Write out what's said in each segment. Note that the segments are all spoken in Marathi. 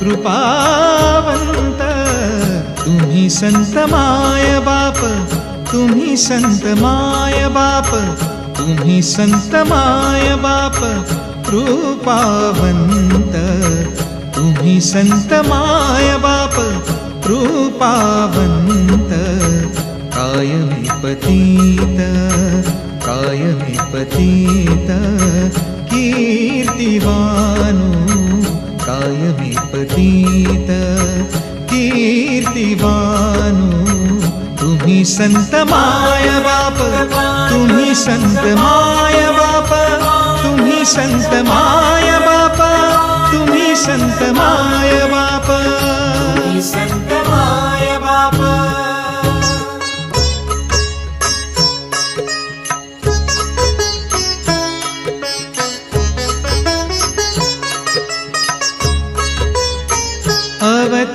कृपावंत। तुम्ही संत माय बाप तुम्ही संत माय बाप तुम्ही संत माय बाप कृपावंत। तुम्ही संत माय बाप कृपावंत। कायमी पतीत कायमी पतीत कीर्तिवानो। कायमी पतीत कीर्तिवानु तुम्ही संत माय बाप तुम्ही संत माय बाप तुम्ही संत माय बाप तुम्ही संत माय बाप. संत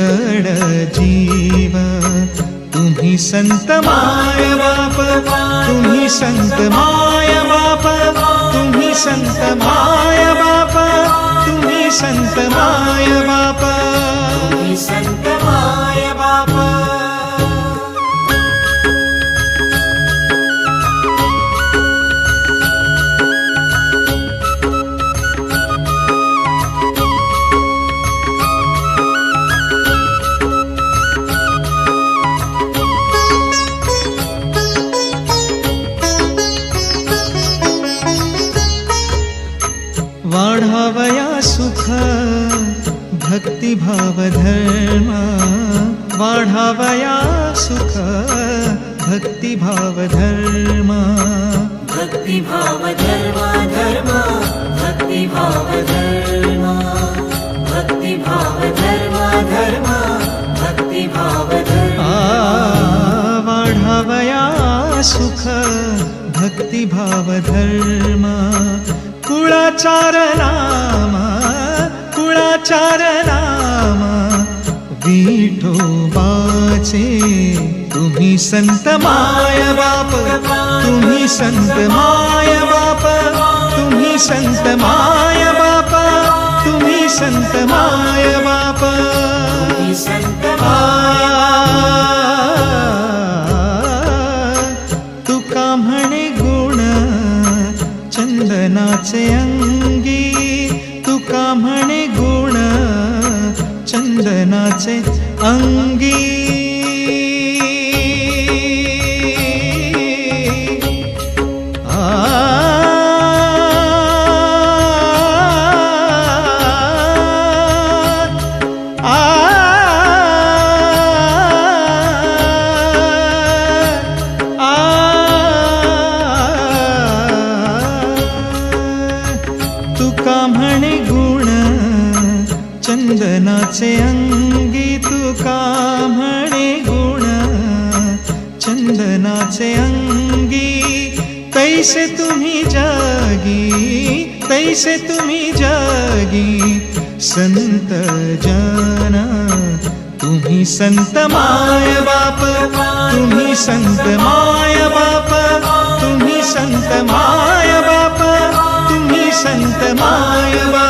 जड जीव. तुम्ही संत माय बाप तुम्ही संत माय बाप तुम्ही संत माय बाप तुम्ही संत माय बाप. संत माय बाप. सुख भक्तिभाव धर्म कुळाचार नाम कुळाचार नाम। विठोबाचे तुम्ही संत माय बाप, तुम्ही संत माय बाप, तुम्ही संत माय चंदनाचे अंगी, तैसे तुम्ही जागी, तैसे तुम्ही जागी। संत जन, तुम्ही संत माय बाप, तुम्ही संत माय बाप, तुम्ही संत माय बाप, तुम्ही संत माय बाप।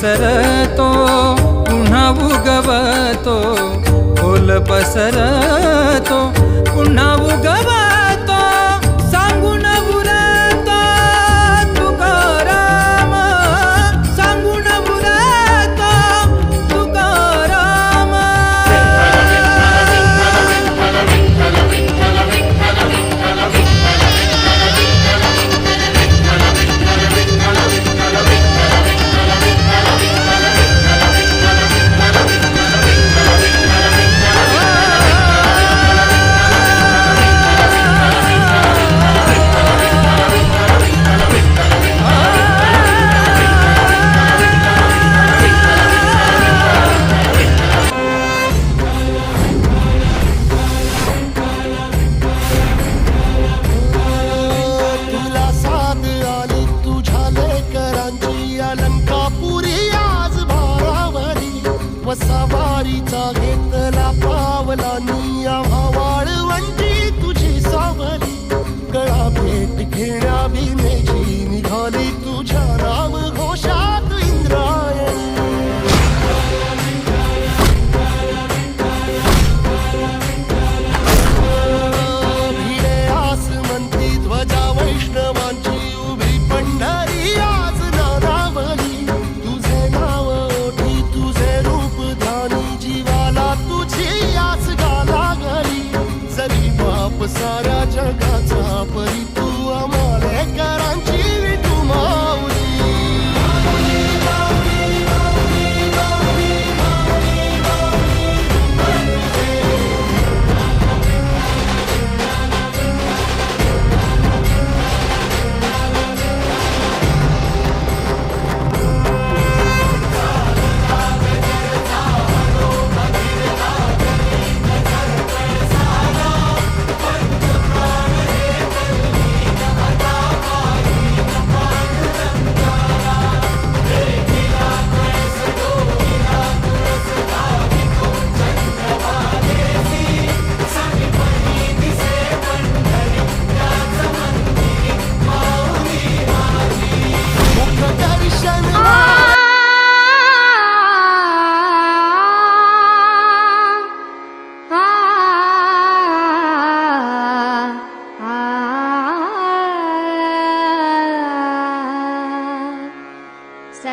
ಸರ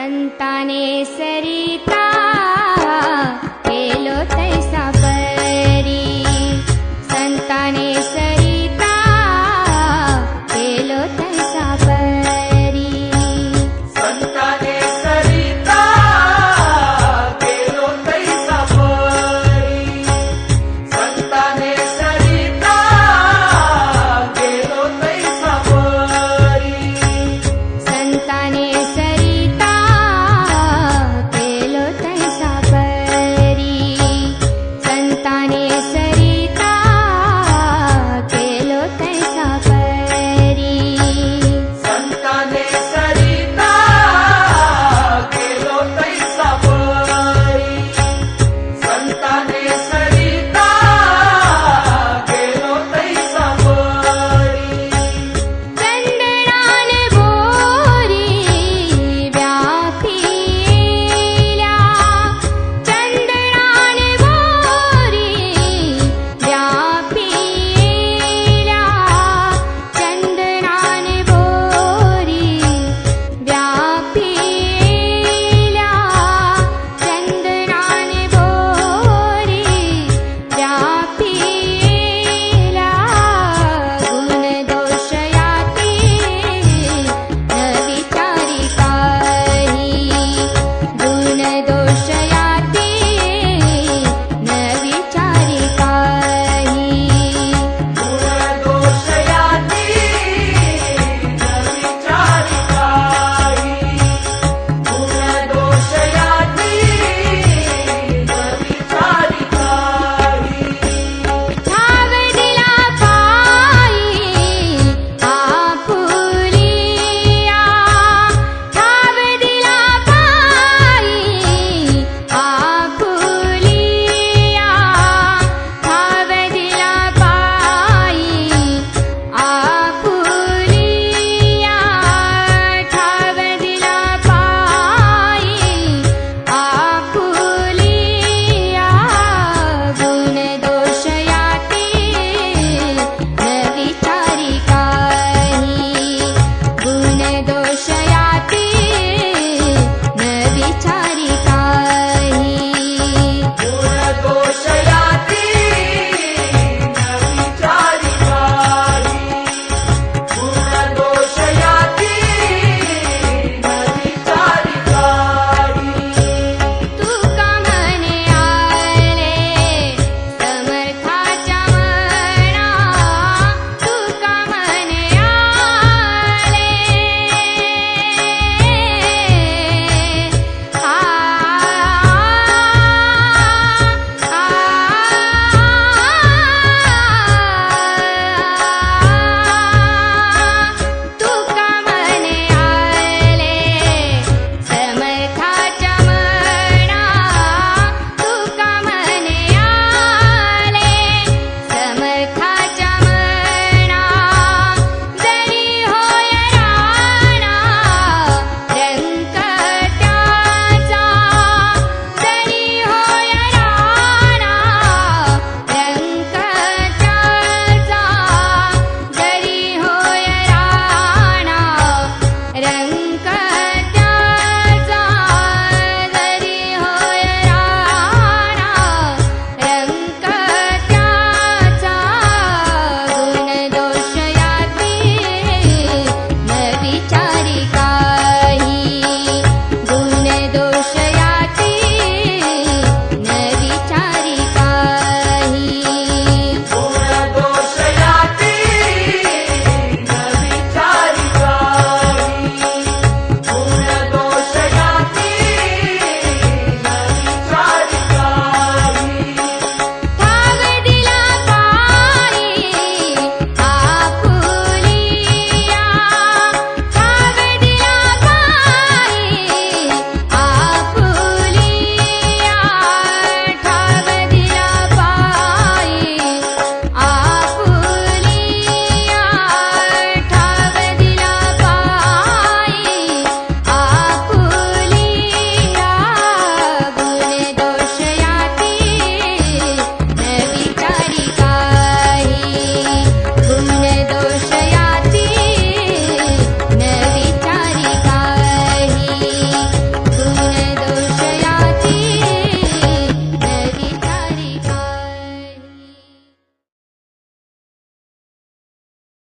न्तने सरिता।